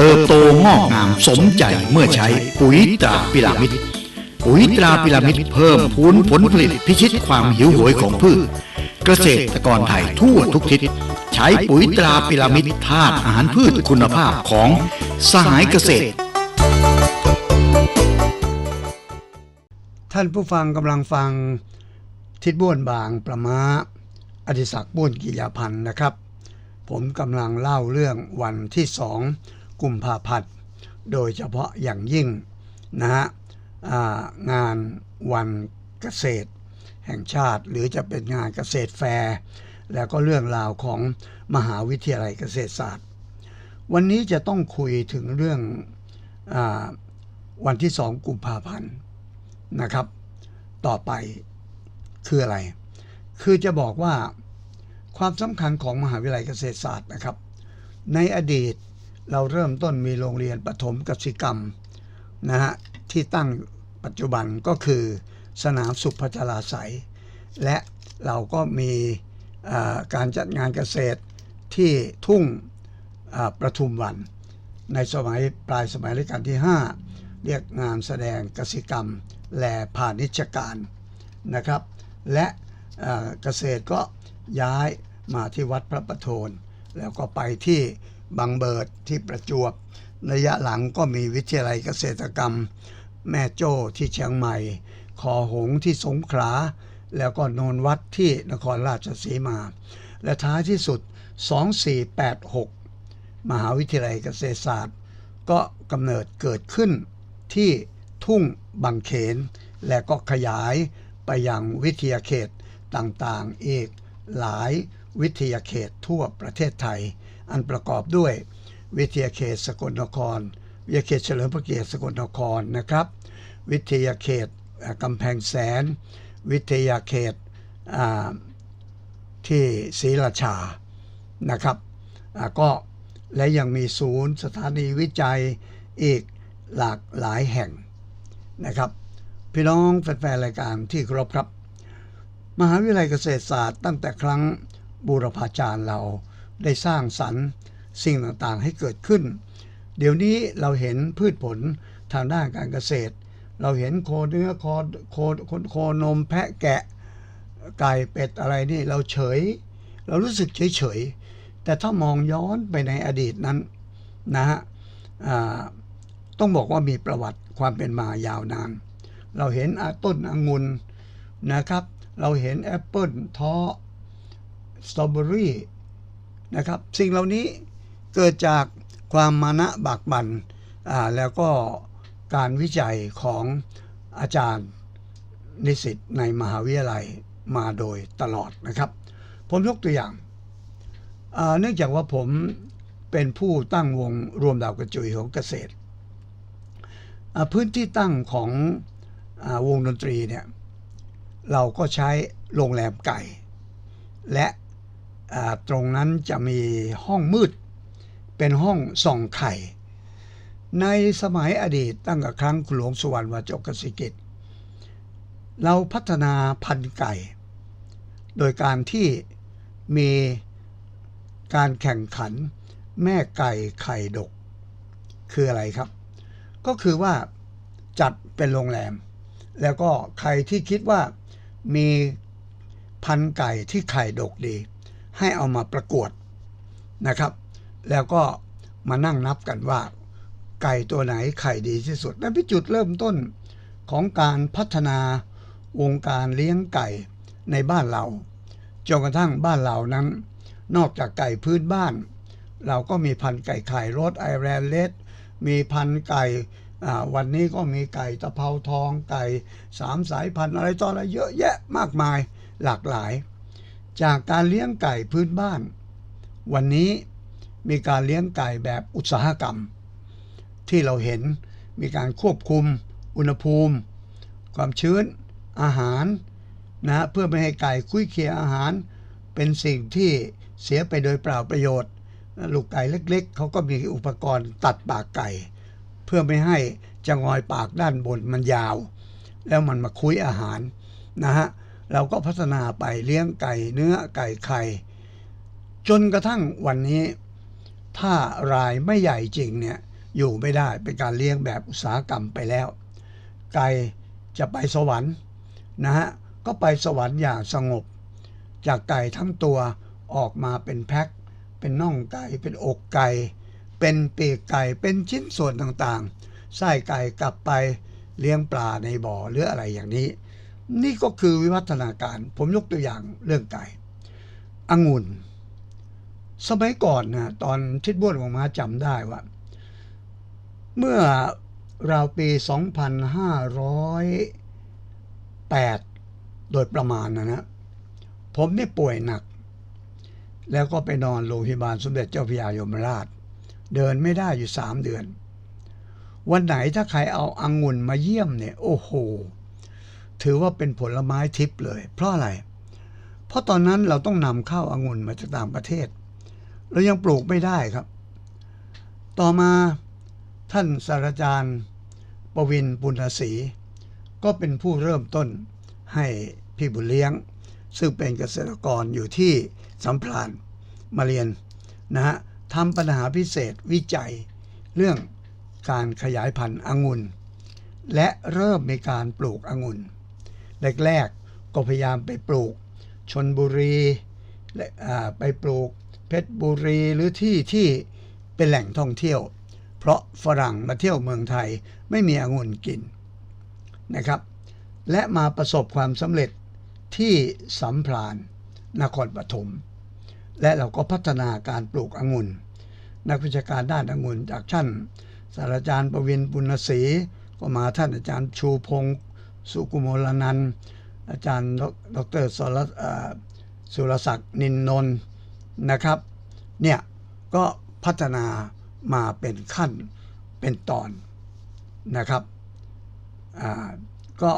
เติบโตงอกงามสมใจเมื่อใช้ปุ๋ยตราพิรามิดปุ๋ยตราพิรามิดเพิ่มพูนผลผลิตพิชิตความหิวโหยของพืช เกษตรกรไทยทั่วทุกทิศ ใช้ปุ๋ยตราพิรามิดธาตุอาหารพืชคุณภาพของสหายเกษตร ท่านผู้ฟังกำลังฟัง ทิดบ้วนบางประมาอดิศักดิ์บ้วนกิยาพันธ์นะครับ ผมกำลังเล่าเรื่องวันที่สอง กุมภาพันธ์โดยเฉพาะอย่างยิ่งนะฮะางานวันเกษตร แห่งชาติ หรือจะเป็นงานเกษตรแฟร์แล้วก็เรื่องราวของมหาวิทยาลัยเกษตรศาสตร์ วันนี้จะต้องคุยถึงเรื่องอวันที่สองกุมภาพันธ์นะครับ ต่อไปคืออะไร คือจะบอกว่าความสำคัญของมหาวิทยาลัยเกษตรศาสตร์นะครับ ในอดีต เราเริ่มต้นมีโรงเรียนประถมกสิกรรมนะฮะที่ตั้งปัจจุบันก็คือสนามสุพัชราไสยและเราก็มีการจัดงานเกษตรที่ทุ่งประทุมวัน ในสมัยปลายสมัยรัชกาลที่ 5 เรียกงานแสดงกสิกรรม แลพาณิชการนะครับ และเอ่อเกษตรก็ย้ายมาที่วัดพระประโทน แล้วก็ไปที่ บางเบิดที่ประจวบระยะหลังก็มีวิทยาลัยเกษตรกรรม แม่โจ้ที่เชียงใหม่ คอหงที่สงขลา แล้วก็โนนวัดที่นครราชสีมา และท้ายที่สุด 2486 มหาวิทยาลัยเกษตรศาสตร์ ก็กำเนิดเกิดขึ้นที่ทุ่งบางเขน และก็ขยายไปยังวิทยาเขตต่างๆ อีกหลายวิทยาเขตทั่วประเทศไทย อันประกอบด้วย วิทยาเขตสกลนคร วิทยาเขตเฉลิมพระเกียรติสกลนครนะครับ วิทยาเขตกำแพงแสน วิทยาเขตที่ศรีราชานะครับก็และยังมีศูนย์สถานีวิจัยอีกหลากหลายแห่งนะครับ พี่น้องแฟนๆรายการที่เคารพครับ มหาวิทยาลัยเกษตรศาสตร์ตั้งแต่ครั้งบูรพาจารย์เรา ได้สร้างสรรค์ สิ่งต่างๆให้เกิดขึ้น เดี๋ยวนี้เราเห็นพืชผลทางด้านการเกษตร เราเห็นโคเนื้อโคโคโคโคนมแพะแกะไก่เป็ดอะไรนี่เราเฉย เรารู้สึกเฉยเฉยๆแต่ถ้ามองย้อนไปในอดีตนั้นนะฮะต้องบอกว่ามีประวัติความเป็นมายาวนาน เราเห็นต้นองุ่นนะครับ เราเห็นแอปเปิลท้อสตรอเบอรี่ นะครับ สิ่งเหล่านี้เกิดจากความมานะบากบันอ่าแล้วก็การวิจัยของอาจารย์นิสิตในมหาวิทยาลัยมาโดยตลอดนะครับ ผมยกตัวอย่าง เนื่องจากว่าผมเป็นผู้ตั้งวงรวมดาวกระจุยของเกษตร พื้นที่ตั้งของอวงดนตรีเนี่ยเราก็ใช้โรงแรมไก่ และ ตรงนั้นจะมีห้องมืด เป็นห้องส่องไข่ ในสมัยอดีตตั้งแต่ครั้งคุณหลวงสุวรรณวจกสิกิจเราพัฒนาพันธุ์ไก่ โดยการที่มีการแข่งขันแม่ไก่ไข่ดก คืออะไรครับ ก็คือว่าจัดเป็นโรงแรม แล้วก็ใครที่คิดว่ามีพันไก่ที่ไข่ดกดี ให้เอามาประกวดนะครับ แล้วก็มานั่งนับกันว่าไก่ตัวไหนไข่ดีที่สุดนั่นเป็นจุดเริ่มต้นของการพัฒนาวงการเลี้ยงไก่ในบ้านเราจนกระทั่งบ้านเรานั้น นอกจากไก่พื้นบ้าน เราก็มีพันไก่ไข่รสไอแรนเลสมีพันไก่วันนี้ก็มีไก่ตะเภาทองไก่สามสายพันธุ์อะไรต่ออะไรเยอะแยะมากมายหลากหลาย จากการเลี้ยงไก่พื้นบ้าน วันนี้มีการเลี้ยงไก่แบบอุตสาหกรรม ที่เราเห็นมีการควบคุม อุณหภูมิ ความชื้น อาหารนะเพื่อไม่ให้ไก่คุยเคียอาหาร เป็นสิ่งที่เสียไปโดยเปล่าประโยชน์ ลูกไก่เล็กๆ เขาก็มีอุปกรณ์ตัดปากไก่ เพื่อไม่ให้จะงอยปากด้านบนมันยาว แล้วมันมาคุยอาหารนะฮะ เราก็พัฒนาไปเลี้ยงไก่เนื้อไก่ไข่ จนกระทั่งวันนี้ ถ้ารายไม่ใหญ่จริงเนี่ยอยู่ไม่ได้เป็นการเลี้ยงแบบอุตสาหกรรมไปแล้ว ไก่จะไปสวรรค์นะฮะก็ไปสวรรค์อย่างสงบ จากไก่ทั้งตัวออกมาเป็นแพ็คเป็นน่องไก่เป็นอกไก่ เป็นปีกไก่เป็นชิ้นส่วนต่างๆไส้ไก่กลับไปเลี้ยงปลาในบ่อหรืออะไรอย่างนี้ นี่ก็คือวิวัฒนาการ ผมยกตัวอย่างเรื่องไก่องุ่น สมัยก่อนนะตอนทิดบ้วนของมาจำได้ว่า เมื่อราวปี 2508 โดยประมาณนะนะผมนี่ป่วยหนัก แล้วก็ไปนอนโรงพยาบาลสมเด็จเจ้าพระยายมราช เดินไม่ได้อยู่สามเดือน วันไหนถ้าใครเอาอังุ่นมาเยี่ยมเนี่ย โอ้โห ถือว่าเป็นผลไม้ทิพย์เลย เพราะอะไร เพราะตอนนั้นเราต้องนำเข้าอางุ่นมาจากต่างประเทศ เรายังปลูกไม่ได้ครับ ต่อมาท่านศาสตราจารย์ประวินปุณณศรีก็เป็นผู้เริ่มต้นให้พี่บุญเลี้ยง ซึ่งเป็นเกษตรกรอยู่ที่สัมพลานมาเรียนนะฮะทำปัญหาพิเศษวิจัยเรื่องการขยายพันธุ์องุ่น และเริ่มมีการปลูกองุ่น แรกๆ ก็พยายามไปปลูก ชนบุรีและไปปลูกเพชรบุรีหรือที่ที่เป็นแหล่งท่องเที่ยว เพราะฝรั่งมาเที่ยวเมืองไทยไม่มีองุ่นกินนะครับ และมาประสบความสำเร็จที่สัมพลานนครปฐมและเราก็พัฒนาการปลูกองุ่น นักวิชาการด้านองุ่นจากท่านศาสตราจารย์ประวินปุณศรีก็มาท่านอาจารย์ชูพงศ์ สุกุมลนันอาจารย์ดรสรเอ่อสุรศักดิ์นินนนท์นะครับ เนี่ยก็พัฒนามาเป็นขั้นเป็นตอนนะครับ ก็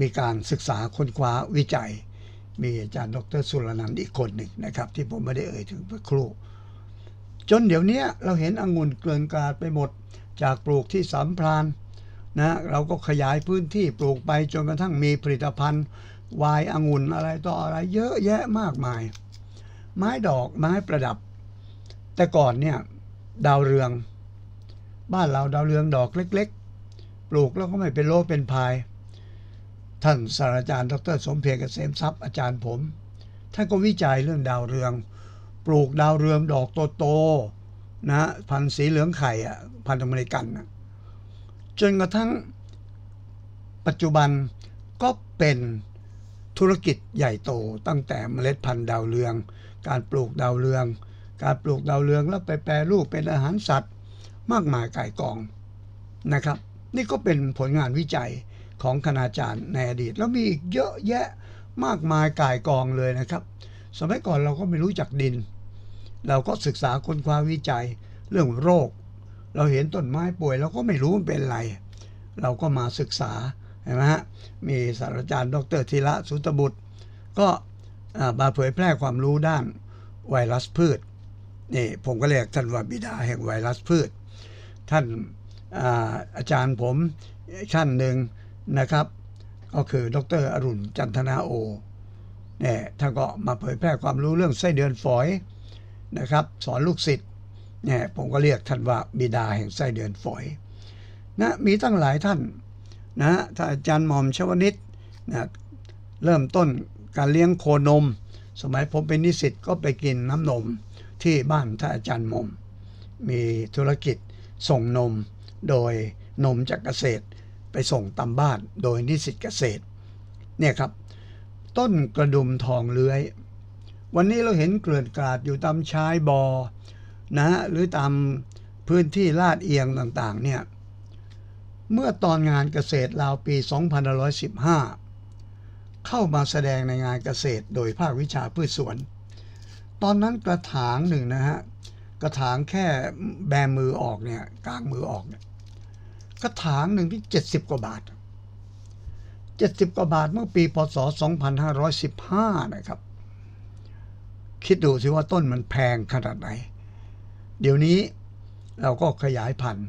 มีการศึกษาค้นคว้าวิจัย มีอาจารย์ดรสุรนันท์อีกคนหนึ่งนะครับ ที่ผมไม่ได้เอ่ยถึงเมื่อครู่จนเดี๋ยวนี้เราเห็นองุ่นเกลื่อนกลาดไปหมดจากปลูกที่สามพราน นะเราก็ขยายพื้นที่ปลูกไปจนกระทั่งมีผลิตภัณฑ์วายองุ่นอะไรต่ออะไรเยอะแยะมากมาย ไม้ดอกไม้ประดับ แต่ก่อนเนี่ยดาวเรือง บ้านเราดาวเรืองดอกเล็ก ๆ ปลูกแล้วก็ไม่เป็นโลเป็นพาย ท่านศาสตราจารย์ดรสมเพียรเกษมทรัพย์อาจารย์ผม ท่านก็วิจัยเรื่องดาวเรือง ปลูกดาวเรืองดอกโตๆนะพันธุ์สีเหลืองไข่อะพันธุ์อเมริกันนะ จนกระทั่งปัจจุบันก็เป็นธุรกิจใหญ่โตตั้งแต่เมล็ดพันธุ์ดาวเรือง การปลูกดาวเรือง การปลูกดาวเรืองแล้วไปแปรรูปเป็นอาหารสัตว์ มากมายก่ายกองนะครับ นี่ก็เป็นผลงานวิจัยของคณาจารย์ในอดีต แล้วมีอีกเยอะแยะมากมายก่ายกองเลยนะครับ สมัยก่อนเราก็ไม่รู้จักดิน เราก็ศึกษาค้นคว้าวิจัยเรื่องโรค เราเห็นต้นไม้ป่วยเราก็ไม่รู้มันเป็นอะไร เราก็มาศึกษาเห็นไหมฮะมีศาสตราจารย์ ดรธีระสุตบุตร ก็มาเผยแพร่ความรู้ด้านไวรัสพืชนี่ผมก็เรียกท่านว่าบิดาแห่งไวรัสพืช ท่านอาอาจารย์ผมท่านหนึ่งนะครับ ก็คือดรอรุณจันทนาโอเนี่ยท่านก็มาเผยแพร่ความรู้เรื่องไส้เดือนฝอยนะครับ สอนลูกศิษย์ เนี่ยผมก็เรียกท่านว่าบิดาแห่งไส้เดือนฝอยนะมีตั้งหลายท่านนะท่านอาจารย์หม่อมชวนิตนะเริ่มต้นการเลี้ยงโคนม สมัยผมเป็นนิสิตก็ไปกินน้ำนมที่บ้านท่านอาจารย์หม่อม มีธุรกิจส่งนมโดยนมจากเกษตร ไปส่งตามบ้านโดยนิสิตเกษตรเนี่ยครับ ต้นกระดุมทองเลื้อย วันนี้เราเห็นเกลื่อนกลาดอยู่ตามชายบอ่อ นะฮะหรือตามพื้นที่ลาดเอียงต่างๆเนี่ยเมื่อตอนงานเกษตรราวปี 2515 เข้ามาแสดงในงานเกษตรโดยภาควิชาพืชสวน ตอนนั้นกระถางหนึ่งนะฮะกระถางแค่แบมือออกเนี่ยกลางมือออกเนี่ยกระถางหนึ่งที่ 70 กว่าบาท 70 กว่าบาทเมื่อปีพศ 2515 นะครับ คิดดูสิว่าต้นมันแพงขนาดไหน เดี๋ยวนี้เราก็ขยายพันธุ์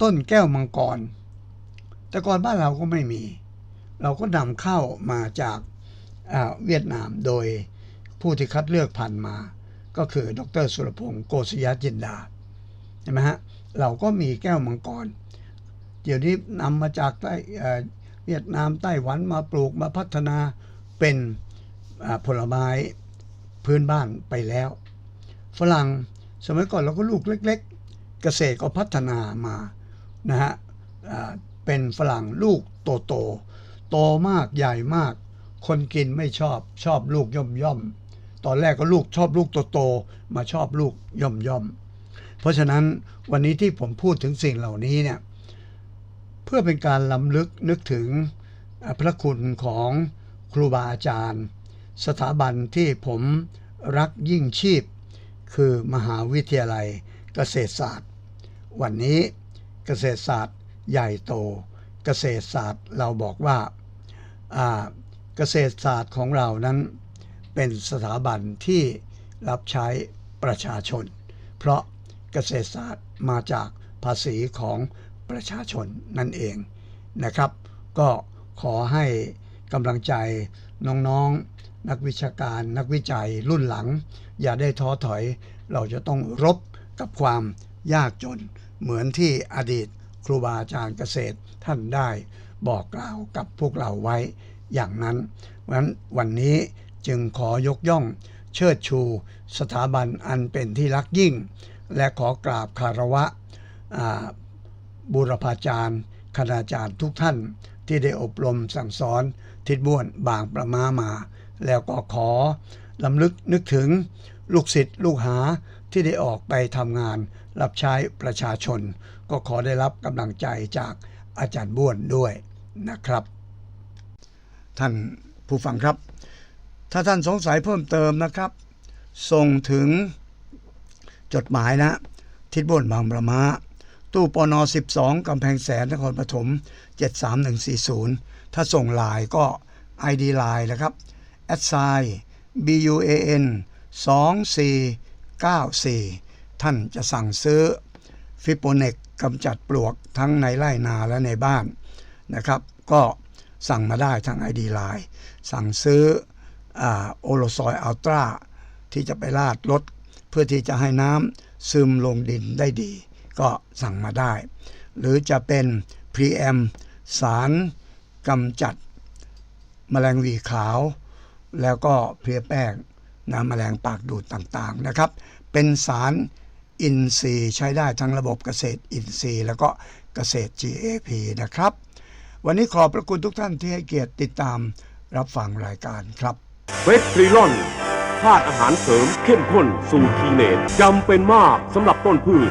ต้นแก้วมังกร แต่ก่อนบ้านเราก็ไม่มี เราก็นำเข้ามาจากอ่าเวียดนามโดยผู้ที่คัดเลือกพันธุ์มา ก็คือดรสุรพงศ์โกศยจินดาใช่ไหมฮะเราก็มีแก้วมังกร เดี๋ยวนี้นำมาจากใต้เวียดนามไต้หวันมาปลูกมาพัฒนาเป็นผลไม้พื้นบ้านไปแล้ว ฝรั่ง สมัยก่อนเราก็ลูกเล็ก ๆ เกษตรก็พัฒนามานะฮะเป็นฝรั่งลูกโตโตๆโตมากใหญ่มาก คนกินไม่ชอบชอบลูกย่อมย่อมๆตอนแรกก็ลูกชอบลูกโตโตๆมาชอบลูกย่อมย่อมๆเพราะฉะนั้นวันนี้ที่ผมพูดถึงสิ่งเหล่านี้เนี่ยเพื่อเป็นการล้ำลึกนึกถึงพระคุณของครูบาอาจารย์ สถาบันที่ผมรักยิ่งชีพ คือมหาวิทยาลัยเกษตรศาสตร์ วันนี้เกษตรศาสตร์ใหญ่โต เกษตรศาสตร์เราบอกว่าเกษตรศาสตร์ของเรานั้นเป็นสถาบันที่รับใช้ประชาชน เพราะเกษตรศาสตร์มาจากภาษีของประชาชนนั่นเองนะครับ ก็ขอให้ กำลังใจน้องๆนักวิชาการ นักวิจัยรุ่นหลัง อย่าได้ท้อถอย เราจะต้องรบกับความยากจน เหมือนที่อดีตครูบาอาจารย์เกษตรท่านได้บอกกล่าวกับพวกเราไว้อย่างนั้นเพราะฉะนั้นวันนี้จึงขอยกย่องเชิดชู สถาบันอันเป็นที่รักยิ่ง และขอกราบคารวะบูรพาจารย์คณาจารย์ทุกท่าน ที่ได้อบรมสั่งสอนทิดบ้วนบางประมามา แล้วก็ขอลำลึกนึกถึงลูกศิษย์ลูกหาที่ได้ออกไปทำงาน รับใช้ประชาชน ก็ขอได้รับกำลังใจจากอาจารย์บ้วนด้วยนะครับ ท่านผู้ฟังครับ ถ้าท่านสงสัยเพิ่มเติมนะครับ ส่งถึงจดหมายนะ ทิศบนบางประมา ตู้ปน12กำแพงแสนนครปฐม73140 ถ้าส่งลน์ก็ ID ไลน์นะครับ a d s i BUAN 2494 ท่านจะสั่งซื้อฟิโปเนกกำจัดปลวกทั้งในไร่นาและในบ้านนะครับ ก็สั่งมาได้ทาง ID ไลน์สั่งซื้อโอโลซอยอัลตราที่จะไปลาดรถเพื่อที่จะให้น้ำซึมลงดินได้ดี ก็สั่งมาได้ หรือจะเป็นพรีแอมสารกำจัดแมลงวีขาว แล้วก็เพลียแป้งน้ำแมลงปากดูดต่างๆนะครับ เป็นสารอินทรีย์ใช้ได้ทั้งระบบเกษตรอินทรีย์ แล้วก็เกษตร GAP นะครับ วันนี้ขอบพระคุณทุกท่านที่ให้เกียรติติดตามรับฟังรายการครับเวททริลอนธาตุอาหารเสริมเข้มข้นสูตรทีเนตจำเป็นมากสำหรับต้นพืช